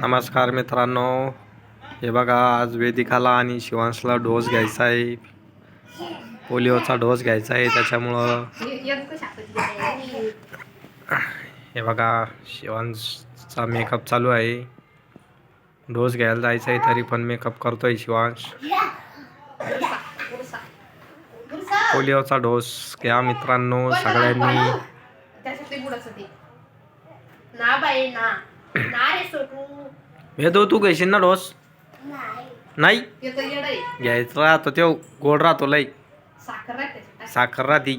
नमस्कार मित्रांनो. हे बघा आज वेदिकाला आणि शिवांशला डोस घ्यायचा आहे. पोलिओचा डोस घ्यायचा आहे त्याच्यामुळं हे बघा शिवांशचा मेकअप चालू आहे. डोस घ्यायला जायचा आहे तरी पण मेकअप करतो आहे शिवांश. पोलिओचा डोस घ्या मित्रांनो सगळ्यांनी. ना बाई ना. ना रे सोडू वेदो तू घेशील ना डोस? नाही. घ्यायचा राहतो तो गोड राहतो लई साखर राहते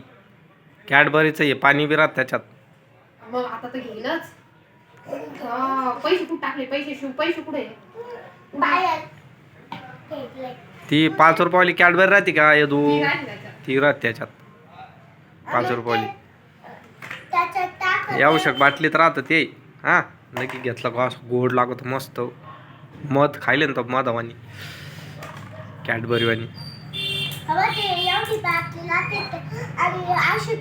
कॅडबरीचं हे पाणी बी राहत त्याच्यात. मग आता तर घेईनच हा, पैसे कुठे टाकले? पैसे शिव पैसे कुठे? ती पाच रुपयावाली कॅडबरी राहते का? यदू ती राहते त्याच्यात. पाच रुपयावाली. हे आवश्यक बाटलीत राहतं ते. हां. नक्की घेतलं का? असं गोड लागत मस्त. मध खायले ना तो मधावानी. कॅडबरीवानी. एवढी बाटली लागते आणि अशी